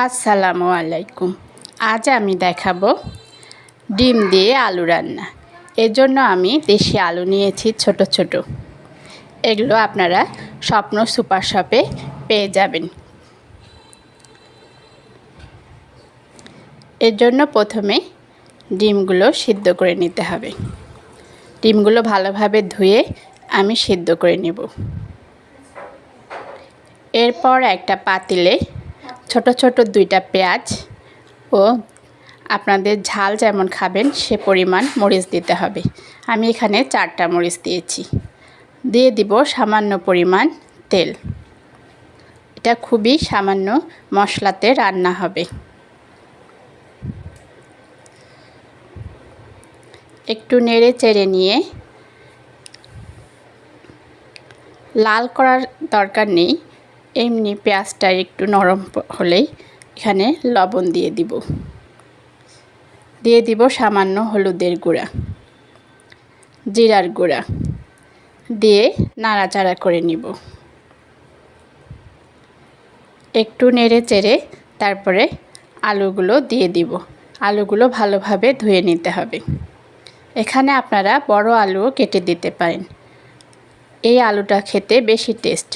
আসসালামু আলাইকুম। আজ আমি দেখাবো ডিম দিয়ে আলু রান্না। এর জন্য আমি দেশি আলু নিয়েছি ছোট ছোট। এগুলো আপনারা স্বপ্ন সুপার শপে পেয়ে যাবেন। এর জন্য প্রথমে ডিমগুলো সিদ্ধ করে নিতে হবে। ডিমগুলো ভালোভাবে ধুয়ে আমি সিদ্ধ করে নেব। এরপর একটা পাতিলে ছোট ছোট দুইটা পেঁয়াজ ও আপনাদের ঝাল যেমন খাবেন, সে পরিমাণ মরিচ দিতে হবে। আমি এখানে চারটা মরিচ দিয়েছি। দিয়ে দিব সামান্য পরিমাণ তেল। এটা খুবই সামান্য মশলাতে রান্না হবে। একটু নেড়ে চেড়ে নিয়ে লাল করার দরকার নেই। এমনি পেঁয়াজটা একটু নরম হলেই এখানে লবণ দিয়ে দিব। দিয়ে দিব সামান্য হলুদের গুঁড়া, জিরার গুঁড়া দিয়ে নাড়াচাড়া করে নিব। একটু নেড়ে চেড়ে তারপরে আলুগুলো দিয়ে দিব। আলুগুলো ভালোভাবে ধুয়ে নিতে হবে। এখানে আপনারা বড় আলুও কেটে দিতে পারেন। এই আলুটা খেতে বেশি টেস্ট।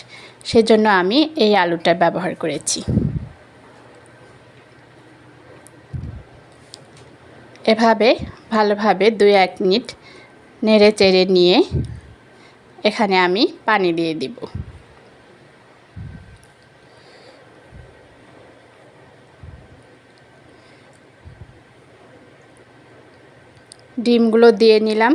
সেজন্য আমি এই আলুটা ব্যবহার করেছি। এভাবে ভালোভাবে দুই এক মিনিট নেড়ে চেড়ে নিয়ে এখানে আমি পানি দিয়ে দিব। ডিমগুলো দিয়ে নিলাম।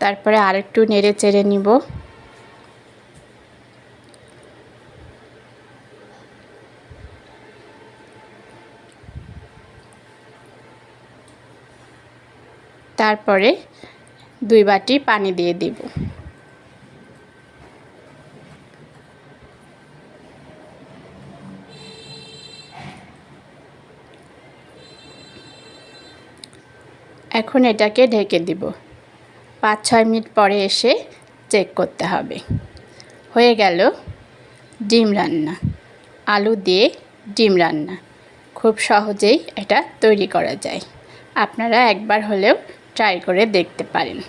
তারপরে আরেকটু নেড়ে চেড়ে নিব। তারপরে দুই বাটি পানি দিয়ে দিব। এখন এটাকে ঢেকে দিব। পাঁচ ছয় মিনিট পরে এসে চেক করতে হবে। হয়ে গেল ডিম রান্না। আলু দিয়ে ডিম রান্না। খুব সহজেই এটা তৈরি করা যায়। আপনারা একবার হলেও ট্রাই করে দেখতে পারেন।